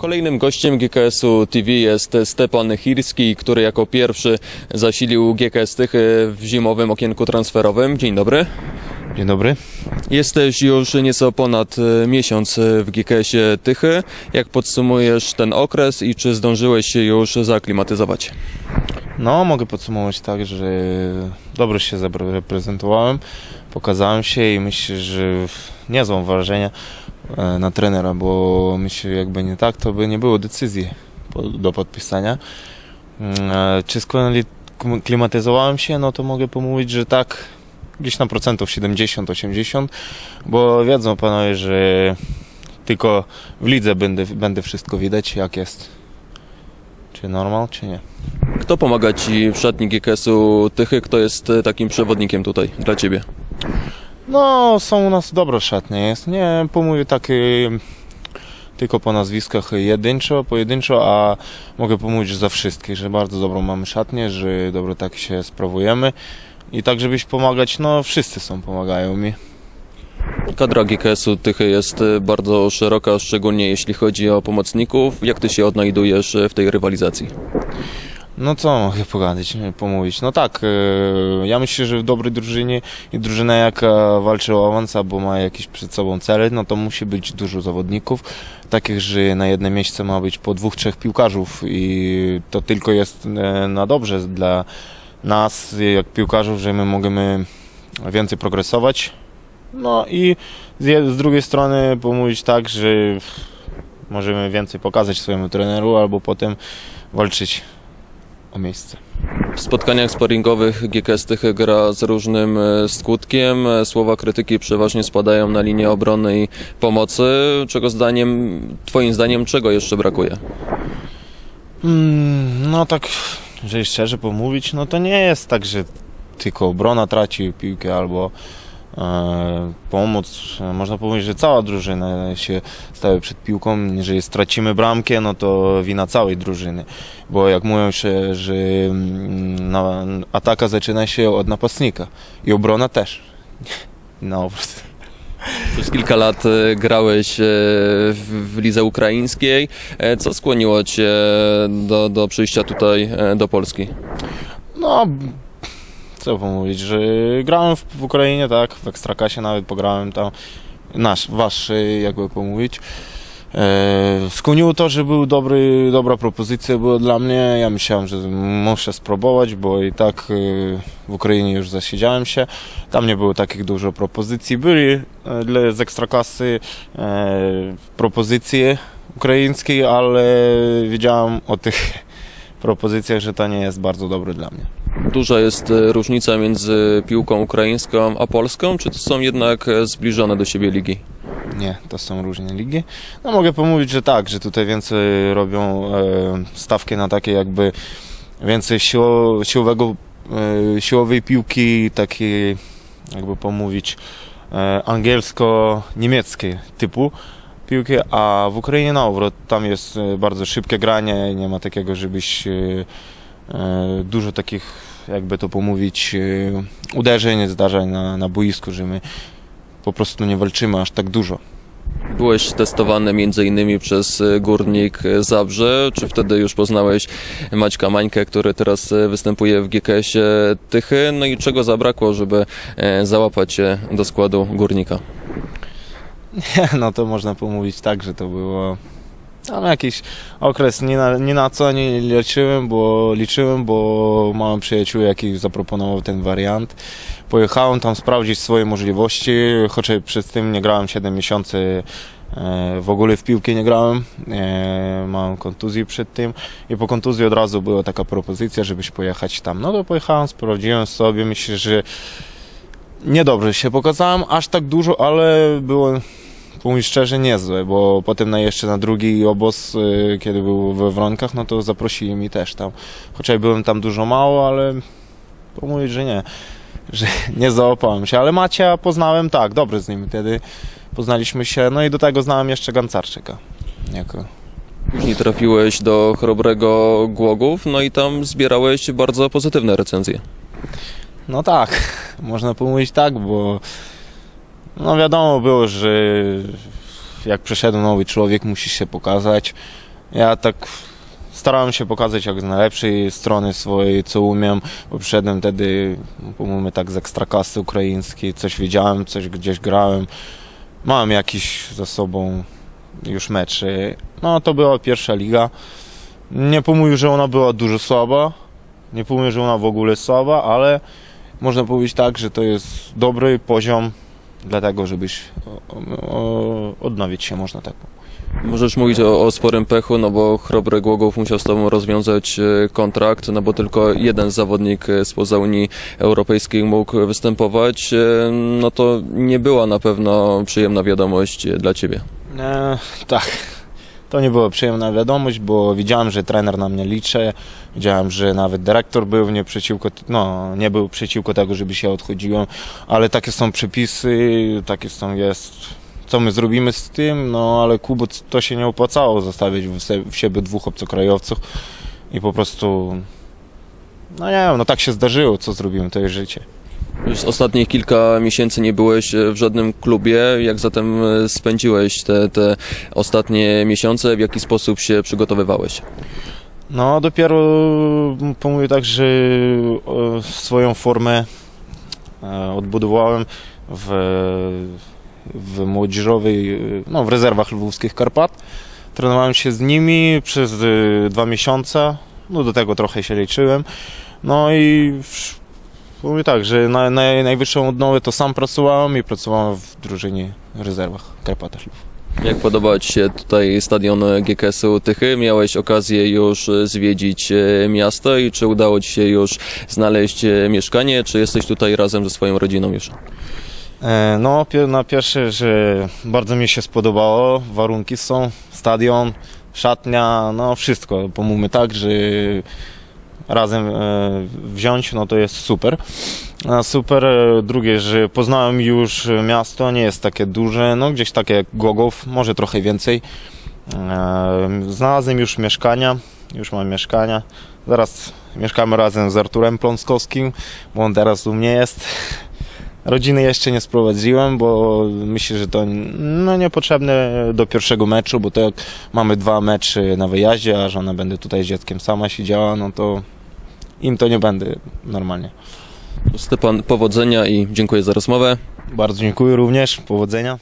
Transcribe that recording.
Kolejnym gościem GKS-u TV jest Stepan Hirski, który jako pierwszy zasilił GKS Tychy w zimowym okienku transferowym. Dzień dobry. Dzień dobry. Jesteś już nieco ponad e, miesiąc e, w GKS-ie Tychy. Jak podsumujesz ten okres i czy zdążyłeś się już zaaklimatyzować? No, mogę podsumować tak, że dobrze się zaprezentowałem, pokazałem się i myślę, że niezłe wrażenie e, na trenera, bo myślę, jakby nie tak, to by nie było decyzji do podpisania. Mm, e, Czy sklimatyzowałem się? No to mogę pomówić, że tak, gdzieś na procentów 70-80, bo wiedzą panowie, że tylko w lidze będę, będę wszystko widać, jak jest. Czy normal, czy nie. Kto pomaga Ci w szatni GKS-u Tychy? Kto jest e, takim przewodnikiem tutaj dla Ciebie? No, są u nas dobre szatnie. Jest, nie pomówię tak y, tylko po nazwiskach jedynczo, pojedynczo, a mogę pomówić za wszystkich, że bardzo dobrą mamy szatnię, że dobrze tak się sprawujemy. I tak, żebyś pomagać, no wszyscy są, pomagają mi. Kadra GKS-u Tychy jest e, bardzo szeroka, szczególnie jeśli chodzi o pomocników. Jak Ty się odnajdujesz e, w tej rywalizacji? No co mogę pogadać, pomówić? No tak, e, ja myślę, że w dobrej drużynie i drużyna jaka walczy o awans, bo ma jakieś przed sobą cele, no to musi być dużo zawodników, takich, że na jedno miejsce ma być po dwóch, trzech piłkarzów i to tylko jest e, na dobrze dla nas, jak piłkarzów, że my możemy więcej progresować. No i z drugiej strony pomówić tak, że możemy więcej pokazać swojemu treneru albo potem walczyć o miejsce. W spotkaniach sparingowych GKS Tychy gra z różnym e, skutkiem. Słowa krytyki przeważnie spadają na linię obrony i pomocy. Czego zdaniem, Twoim zdaniem, czego jeszcze brakuje? Mm, no tak, jeżeli szczerze pomówić, no to nie jest tak, że tylko obrona traci piłkę albo pomóc. E, Można powiedzieć, że cała drużyna się stawia przed piłką. Jeżeli stracimy bramkę, no to wina całej drużyny. Bo jak mówią się, że mm, ataka zaczyna się od napastnika i obrona też. Na odwrót. Przez kilka lat e, grałeś e, w, lidze ukraińskiej. E, Co skłoniło Cię do, do przyjścia tutaj e, do Polski? No, co pomówić, że grałem w, w Ukrainie, tak, w Ekstrakasie nawet pograłem tam, nasz, wasz, y, jakby pomówić. E, skłoniło to, że był dobry, dobra propozycja była dla mnie, ja myślałem, że muszę spróbować, bo i tak y, w Ukrainie już zasiedziałem się, tam nie było takich dużo propozycji, byli e, dla, z Ekstrakasy e, propozycje ukraińskie, ale wiedziałem o tych propozycjach, że to nie jest bardzo dobre dla mnie. Duża jest e, różnica między piłką ukraińską a polską, czy to są jednak e, zbliżone do siebie ligi? Nie, to są różne ligi. No mogę pomówić, że tak, że tutaj więcej robią e, stawki na takie jakby więcej siło, siłowego, siłowej piłki, takiej jakby pomówić angielsko-niemieckiej typu piłki, a w Ukrainie na odwrót, tam jest bardzo szybkie granie, nie ma takiego, żebyś dużo takich, jakby to pomówić, e, uderzeń, zdarzań na, na boisku, że my po prostu nie walczymy aż tak dużo. Byłeś testowany innymi przez e, Górnik e, Zabrze. Czy wtedy już poznałeś Maćka Mańkę, który teraz e, występuje w GKS-ie Tychy? No i czego zabrakło, żeby e, załapać się do składu Górnika? No to można pomówić tak, że to było tam jakiś okres, nie na, nie na co nie liczyłem, bo liczyłem, bo mam przyjaciół, jaki zaproponował ten wariant. Pojechałem tam sprawdzić swoje możliwości, chociaż przez tym nie grałem 7 miesięcy, e, w ogóle w piłkę nie grałem, e, mam kontuzję przed tym i po kontuzji od razu była taka propozycja, żebyś pojechać tam. No to pojechałem, sprawdziłem sobie, myślę, że niedobrze się pokazałem, aż tak dużo, ale było Powiem szczerze, niezłe, bo potem na jeszcze na drugi obóz, y, kiedy był we Wronkach, no to zaprosili mi też tam. Chociaż byłem tam dużo mało, ale pomówię, że nie, że nie załapałem się. Ale Macia poznałem, tak, dobry z nim wtedy poznaliśmy się, no i do tego znałem jeszcze Gancarczyka. Jako. Później trafiłeś do Chrobrego Głogów, no i tam zbierałeś bardzo pozytywne recenzje. No tak, można pomówić tak, bo no wiadomo było, że jak przyszedł nowy człowiek, musi się pokazać. Ja tak starałem się pokazać jak z najlepszej strony swojej, co umiem, bo przyszedłem wtedy, pomówmy tak, z ekstraklasy ukraińskiej, coś wiedziałem, coś gdzieś grałem. Mam jakiś za sobą już meczy. No to była pierwsza liga. Nie pomówię, że ona była dużo słaba, nie pomówię, że ona w ogóle słaba, ale można powiedzieć tak, że to jest dobry poziom dla tego, żebyś o, o, odnowić się, można tak. Możesz mówić o, o sporym pechu, no bo Chrobry Głogów musiał z Tobą rozwiązać e, kontrakt, no bo tylko jeden zawodnik e, spoza Unii Europejskiej mógł występować. E, No to nie była na pewno przyjemna wiadomość dla Ciebie. E, tak. To nie była przyjemna wiadomość, bo widziałem, że trener na mnie liczy. Widziałem, że nawet dyrektor był nie przeciwko, no, nie był przeciwko tego, żeby się odchodziłem, ale takie są przepisy, takie są jest. Co my zrobimy z tym? No ale Kubo to się nie opłacało zostawić w siebie dwóch obcokrajowców i po prostu. No nie wiem, no tak się zdarzyło, co zrobimy, to jest życie. Już ostatnich kilka miesięcy nie byłeś e, w żadnym klubie. Jak zatem e, spędziłeś te, te ostatnie miesiące? W jaki sposób się przygotowywałeś? No, dopiero pomówię tak, że e, swoją formę odbudowałem w, w młodzieżowej, no w rezerwach lwówskich Karpat. Trenowałem się z nimi przez dwa miesiące, no do tego trochę się liczyłem. No i powiem tak, że na, na najwyższą odnowę to sam pracowałem i pracowałem w drużynie w rezerwach Karpatach Lwów. Jak podoba Ci się tutaj stadion GKS-u Tychy? Miałeś okazję już e, zwiedzić e, miasto i czy udało Ci się już znaleźć e, mieszkanie, czy jesteś tutaj razem ze swoją rodziną już? No, na pierwsze, że bardzo mi się spodobało. Warunki są, stadion, szatnia, no wszystko. Pomówmy tak, że razem e, wziąć, no to jest super. Super, e, drugie, że poznałem już miasto, nie jest takie duże, no gdzieś takie jak Głogów, może trochę więcej. E, Znalazłem już mieszkania, już mam mieszkania. Zaraz mieszkamy razem z Arturem Pląskowskim, bo on teraz u mnie jest. Rodziny jeszcze nie sprowadziłem, bo myślę, że to no, niepotrzebne do pierwszego meczu, bo to jak mamy dwa mecze na wyjaździe, a żona będę tutaj z dzieckiem sama siedziała, no to im to nie będę normalnie. Stepan, powodzenia i dziękuję za rozmowę. Bardzo dziękuję również, powodzenia.